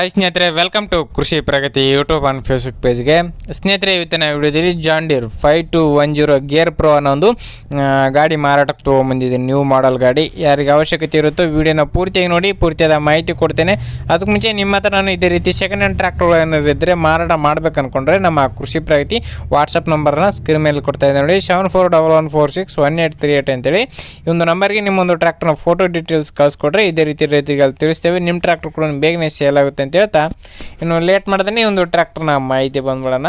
Hi ಸ್ನೇಹಿತರೆ welcome to Krishi Pragati YouTube and Facebook ಪೇಜ್ಗೆ ಸ್ನೇಹಿತರೆ, ಇವತ್ತಿನ ವಿಡಿಯೋದಲ್ಲಿ John Deere five two one zero gear pro ಅನ್ನೋ ಒಂದು ಗಾಡಿ ಮಾರಾಟಕ್ಕೆ ತೊಗೊಂಬಂದಿದ್ದೀನಿ ನ್ಯೂ ಮಾಡೆಲ್ ಗಾಡಿ. ಯಾರಿಗೆ ಅವಶ್ಯಕತೆ ಇರುತ್ತೋ ವಿಡಿಯೋನ ಪೂರ್ತಿಯಾಗಿ ನೋಡಿ, ಪೂರ್ತಿಯಾದ ಮಾಹಿತಿ ಕೊಡ್ತೇನೆ. ಅದಕ್ಕೆ ಮುಂಚೆ ನಿಮ್ಮ ಹತ್ರ ನಾನು ಇದೇ ರೀತಿ ಸೆಕೆಂಡ್ ಹ್ಯಾಂಡ್ ಟ್ರ್ಯಾಕ್ಟರ್ ಏನಾದರೂ ಇದ್ದರೆ ಮಾರಾಟ ಮಾಡ್ಬೇಕು ಅನ್ಕೊಂಡ್ರೆ ನಮ್ಮ ಕೃಷಿ ಪ್ರಗತಿ ವಾಟ್ಸಪ್ ನಂಬರ್ನ ಸ್ಕ್ರೀನ್ ಮೇಲೆ ಕೊಡ್ತಾ ಇದ್ದೀನಿ ನೋಡಿ. Seven four double one four six one eight three eight ಅಂತೇಳಿ. ಈ ಒಂದು ನಂಬರ್ಗೆ ನಿಮ್ಮೊಂದು ಟ್ರ್ಯಾಕ್ಟರ್ನ ಫೋಟೋ ಡೀಟೇಲ್ಸ್ ಕಳಿಸ್ಕೊಡ್ರೆ. ಇದೇ ರೀತಿ ರೈತರಿಗೆ ತಿಳಿಸ್ತೇವೆ. ನಿಮ್ಮ ಟ್ರ್ಯಾಕ್ಟರ್ ಕೂಡ ಬೇಗನೆ ಸೇಲ್ ಆಗುತ್ತೆ ಅಂತ ಹೇಳ್ತಾ. ಇನ್ನು ಲೇಟ್ ಮಾಡ್ದೇ ಒಂದು ಟ್ರ್ಯಾಕ್ಟರ್ನ ಮಾಹಿತಿ ಬಂದ್ಬಿಡೋಣ.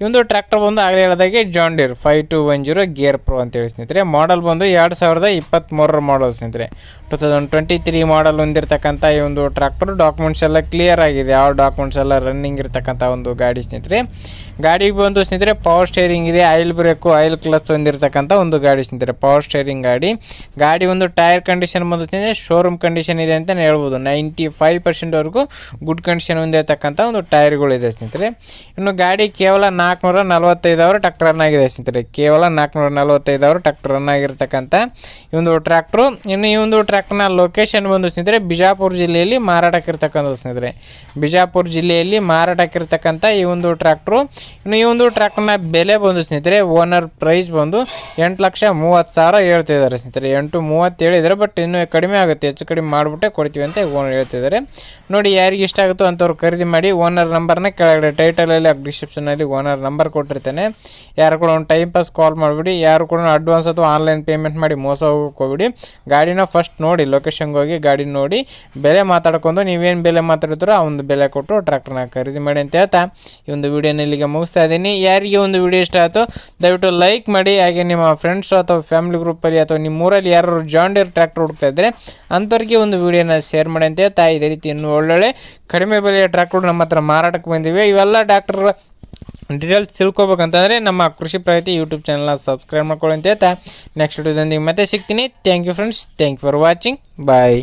ಈ ಒಂದು ಟ್ರ್ಯಾಕ್ಟರ್ ಬಂದು ಆಗಲೇ ಹೇಳಿದಾಗೆ John Deere five two one zero gear pro ಅಂತ ಹೇಳಿ ಸ್ನೇಹಿತರೆ. ಮಾಡಲ್ ಬಂದು ಎರಡು ಸಾವಿರದ ಇಪ್ಪತ್ತ್ಮೂರರ ಮಾಡಲ್ ಸ್ನೇಹಿತರೆ. Two thousand twenty three model ಹೊಂದಿರತಕ್ಕಂಥ ಈ ಒಂದು ಟ್ರ್ಯಾಕ್ಟರ್ ಡಾಕ್ಯುಮೆಂಟ್ಸ್ ಎಲ್ಲ ಕ್ಲಿಯರ್ ಆಗಿದೆ. ಯಾವ ಡಾಕ್ಯುಮೆಂಟ್ಸ್ ಎಲ್ಲ ರನ್ನಿಂಗ್ ಇರತಕ್ಕಂಥ ಒಂದು ಗಾಡಿ ಸ್ನೇಹಿತರೆ. ಗಾಡಿಗೆ ಬಂದು ಸ್ನೇಹಿತರೆ ಪವರ್ ಸ್ಟೇರಿಂಗ್ ಇದೆ ಆಯಿಲ್ ಬ್ರೇಕು ಆಯಿಲ್ ಕ್ಲಚ್ ಹೊಂದಿರತಕ್ಕಂಥ ಒಂದು ಗಾಡಿ ಸ್ನೇಹಿತರೆ. ಪವರ್ ಸ್ಟೇರಿಂಗ್ ಗಾಡಿ. ಗಾಡಿ ಒಂದು ಟೈರ್ ಕಂಡೀಷನ್ ಬಂದು ಸ್ನೇಹಿತರೆ ಶೋರೂಮ್ ಕಂಡೀಷನ್ ಇದೆ ಅಂತಲೇ ಹೇಳ್ಬೋದು. ನೈಂಟಿ ಫೈವ್ ಪರ್ಸೆಂಟ್ವರೆಗೂ ಗುಡ್ ಕಂಡೀಷನ್ ಹೊಂದಿರತಕ್ಕಂಥ ಒಂದು ಟೈರ್ಗಳಿದೆ ಸ್ನೇಹಿತರೆ. ಇನ್ನು ಗಾಡಿ ಕೇವಲ ನಾಲ್ಕುನೂರ ನಲವತ್ತೈದು ಅವರ್ ಟ್ರ್ಯಾಕ್ಟರ್ ರನ್ ಆಗಿದೆ ಸ್ನೇಹಿತರೆ. ಕೇವಲ ನಾಲ್ಕುನೂರ ನಲವತ್ತೈದು ಅವರ್ ಟ್ರ್ಯಾಕ್ಟರ್ ರನ್ ಆಗಿರ್ತಕ್ಕಂಥ ಈ ಒಂದು ಟ್ರ್ಯಾಕ್ಟ್ರು. ಇನ್ನು ಈ ಒಂದು ಟ್ರ್ಯಾಕ್ಟರ್ನ ಲೊಕೇಶನ್ ಬಂದು ಸ್ನೇಹಿತರೆ, ಬಿಜಾಪುರ ಜಿಲ್ಲೆಯಲ್ಲಿ ಮಾರಾಟಕ್ಕಿರ್ತಕ್ಕಂಥದ್ದು ಸ್ನೇಹಿತರೆ. ಬಿಜಾಪುರ ಜಿಲ್ಲೆಯಲ್ಲಿ ಮಾರಾಟಕ್ಕಿರ್ತಕ್ಕಂಥ ಈ ಒಂದು ಟ್ರ್ಯಾಕ್ಟ್ರು. ಇನ್ನು ಈ ಒಂದು ಟ್ರ್ಯಾಕ್ಟರ್ನ ಬೆಲೆ ಬಂದು ಸ್ನೇಹಿತರೆ, ಓನರ್ ಪ್ರೈಸ್ ಬಂದು ಎಂಟು ಲಕ್ಷ ಮೂವತ್ತು ಸಾವಿರ ಹೇಳ್ತಿದ್ದಾರೆ ಸ್ನೇಹಿತರೆ. ಎಂಟು ಮೂವತ್ತು ಹೇಳಿದ್ದಾರೆ, ಬಟ್ ಇನ್ನೂ ಕಡಿಮೆ ಆಗುತ್ತೆ. ಹೆಚ್ಚು ಕಡಿಮೆ ಮಾಡಿಬಿಟ್ಟೆ ಕೊಡ್ತೀವಿ ಅಂತ ಓನರ್ ಹೇಳ್ತಿದ್ದಾರೆ. ನೋಡಿ, ಯಾರಿಗೆ ಇಷ್ಟ ಆಗುತ್ತೋ ಅಂಥವ್ರು ಖರೀದಿ ಮಾಡಿ ಓನರ್ ನಂಬರ್ನ ಕೆಳಗಡೆ ಟೈಟಲಲ್ಲಿ ಡಿಸ್ಕ್ರಿಪ್ಷನಲ್ಲಿ ಓನರ್ ನಂಬರ್ ಕೊಟ್ಟಿರ್ತೇನೆ. ಯಾರು ಕೂಡ ಒಂದು ಟೈಮ್ ಪಾಸ್ ಕಾಲ್ ಮಾಡಿಬಿಡಿ. ಯಾರು ಕೂಡ ಅಡ್ವಾನ್ಸ್ ಅಥವಾ ಆನ್ಲೈನ್ ಪೇಮೆಂಟ್ ಮಾಡಿ ಮೋಸ ಹೋಗೋಕ್ಕೋಗ್ಬಿಡಿ ಗಾಡಿನ ಫಸ್ಟ್ ನೋಡಿ ಲೊಕೇಶನ್ಗೆ ಹೋಗಿ ಗಾಡಿ ನೋಡಿ, ಬೆಲೆ ಮಾತಾಡ್ಕೊಂಡು ನೀವೇನು ಬೆಲೆ ಮಾತಾಡ್ತೀರೋ ಆ ಒಂದು ಬೆಲೆ ಕೊಟ್ಟು ಟ್ರ್ಯಾಕ್ಟರ್ನ ಖರೀದಿ ಮಾಡಿ ಅಂತ ಹೇಳ್ತಾ. ಈ ಒಂದು ವಿಡಿಯೋನ ಇಲ್ಲಿಗೆ ಮುಗಿಸ್ತಾ ಇದ್ದೀನಿ. ಯಾರಿಗೆ ಒಂದು ವಿಡಿಯೋ ಇಷ್ಟ ಆಯಿತು ದಯವಿಟ್ಟು ಲೈಕ್ ಮಾಡಿ. ಹಾಗೆ ನಿಮ್ಮ ಫ್ರೆಂಡ್ಸ್ ಅಥವಾ ಫ್ಯಾಮಿಲಿ ಗ್ರೂಪಲ್ಲಿ ಅಥವಾ ನಿಮ್ಮ ಊರಲ್ಲಿ ಯಾರು ಜಾಂಡಿಯರ್ ಟ್ರ್ಯಾಕ್ಟರ್ ಹುಡುಕ್ತಾ ಇದ್ದರೆ ಅಂಥವ್ರಿಗೆ ಒಂದು ವಿಡಿಯೋನ ಶೇರ್ ಮಾಡಿ ಅಂತ ಹೇಳ್ತಾ. ಇದೇ ರೀತಿ ಇನ್ನೂ ಒಳ್ಳೊಳ್ಳೆ ಕಡಿಮೆ ಬೆಲೆಯ ಟ್ರ್ಯಾಕ್ಟರ್ ನಮ್ಮ ಹತ್ರ ಮಾರಾಟಕ್ಕೆ ಬಂದಿವೆ. ಇವೆಲ್ಲ ಟ್ರ್ಯಾಕ್ಟರ್ ಡೀಟೇಲ್ಸ್ ತಿಳ್ಕೊಬೇಕಂತಂದರೆ ನಮ್ಮ ಕೃಷಿ ಪ್ರಗತಿ ಯೂಟ್ಯೂಬ್ ಚಾನಲ್ನ ಸಬ್ಸ್ಕ್ರೈಬ್ ಮಾಡ್ಕೊಳ್ಳಿ ಅಂತ ಹೇಳ್ತಾ. ನೆಕ್ಸ್ಟ್ ವಿಡಿಯೋದೊಂದಿಗೆ ಮತ್ತೆ ಸಿಗ್ತೀನಿ. Thank you friends thank you for watching bye